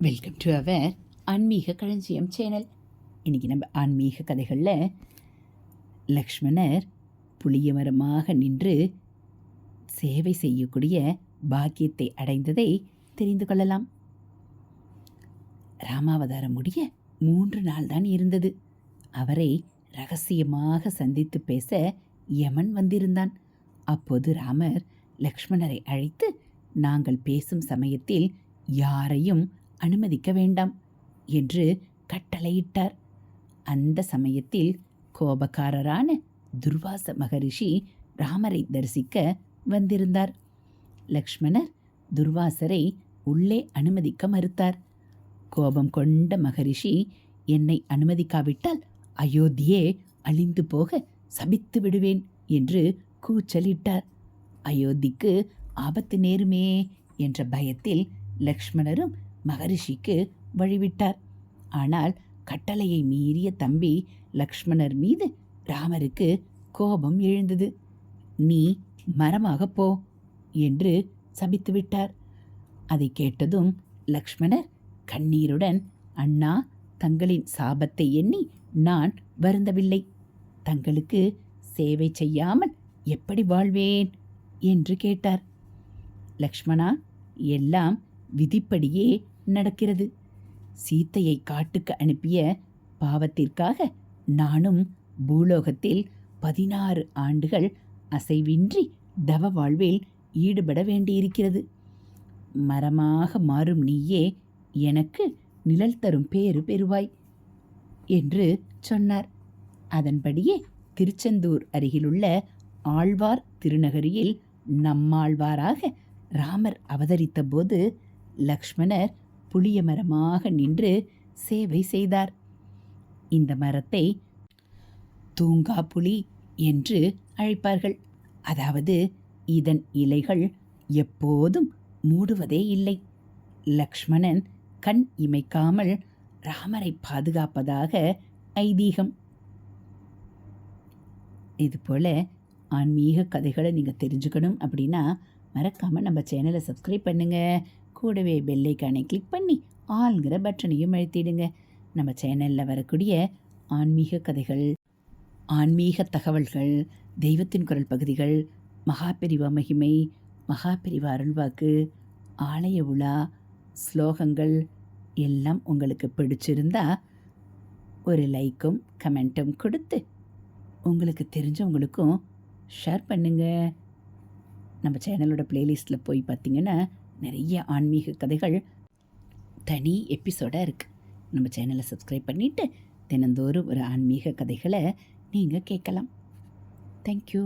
Welcome to our ஆன்மீக களஞ்சியம் channel இன்றைக்கி நம்ம ஆன்மீக கதைகளில் லக்ஷ்மணர் புளிய மரமாக நின்று சேவை செய்யக்கூடிய பாக்கியத்தை அடைந்ததை தெரிந்து கொள்ளலாம். ராமாவதாரம் முடிய மூன்று நாள் தான் இருந்தது. அவரை ரகசியமாக சந்தித்து பேச யமன் வந்திருந்தான். அப்போது ராமர் லக்ஷ்மணரை அழைத்து நாங்கள் பேசும் சமயத்தில் யாரையும் அனுமதிக்க வேண்டாம் என்று கட்டளையிட்டார். அந்த சமயத்தில் கோபக்காரரான துர்வாச மகரிஷி ராமரை தரிசிக்க வந்திருந்தார். லக்ஷ்மணர் துர்வாசரை உள்ளே அனுமதிக்க மறுத்தார். கோபம் கொண்ட மகரிஷி என்னை அனுமதிக்காவிட்டால் அயோத்தியே அழிந்து போக சபித்து விடுவேன் என்று கூச்சலிட்டார். அயோத்திக்கு ஆபத்து நேருமே என்ற பயத்தில் லக்ஷ்மணரும் மகரிஷிக்கு வழிவிட்டார். ஆனால் கட்டளையை மீறிய தம்பி லக்ஷ்மணர் மீது ராமருக்கு கோபம் எழுந்தது. நீ மரமாகப் போ என்று சபித்து விட்டார். அதை கேட்டதும் லக்ஷ்மணர் கண்ணீருடன் அண்ணா தங்களின் சாபத்தை எண்ணி நான் வருந்தவில்லை. தங்களுக்கு சேவை செய்யாமல் எப்படி வாழ்வேன்? என்று கேட்டார். லக்ஷ்மணா எல்லாம் விதிப்படியே நடக்கிறது. சீத்தையை காட்டுக்கு அனுப்பிய பாவத்திற்காக நானும் பூலோகத்தில் பதினாறு ஆண்டுகள் அசைவின்றி தவ வாழ்வில் ஈடுபட வேண்டியிருக்கிறது. மரமாக மாறும் நீயே எனக்கு நிழல் தரும் பேறு பெறுவாய் என்று சொன்னார். அதன்படியே திருச்செந்தூர் அருகிலுள்ள ஆழ்வார் திருநகரியில் நம்மாழ்வாராக ராமர் அவதரித்தபோது லக்ஷ்மணர் புளிய மரமாக நின்று சேவை செய்தார். இந்த மரத்தை தூங்கா புலி என்று அழைப்பார்கள். அதாவது இதன் இலைகள் எப்போதும் மூடுவதே இல்லை. லக்ஷ்மணன் கண் இமைக்காமல் ராமரை பாதுகாப்பதாக ஐதீகம். இதுபோல் ஆன்மீக கதைகளை நீங்கள் தெரிஞ்சுக்கணும் அப்படின்னா மறக்காமல் நம்ம சேனலை சப்ஸ்கிரைப் பண்ணுங்கள் கூடவே பெல்லைக்கானை கிளிக் பண்ணி ஆளுங்கிற பட்டனையும் அழுத்திடுங்க. நம்ம சேனலில் வரக்கூடிய ஆன்மீக கதைகள் ஆன்மீக தகவல்கள் தெய்வத்தின் குரல் பகுதிகள் மகாபெரிவா மகிமை மகாபெரிவா அருள்வாக்கு ஆலய உலா ஸ்லோகங்கள் எல்லாம் உங்களுக்கு பிடிச்சிருந்தா ஒரு லைக்கும் கமெண்ட்டும் கொடுத்து உங்களுக்கு தெரிஞ்சவங்களுக்கும் ஷேர் பண்ணுங்கள் நம்ம சேனலோட ப்ளேலிஸ்ட்டில் போய் பார்த்தீங்கன்னா நிறைய ஆன்மீக கதைகள் தனி எபிசோடாக இருக்குது நம்ம சேனலை சப்ஸ்கிரைப் பண்ணிவிட்டு தினந்தோறும் ஒரு ஆன்மீக கதைகளை நீங்கள் கேட்கலாம். தேங்க்யூ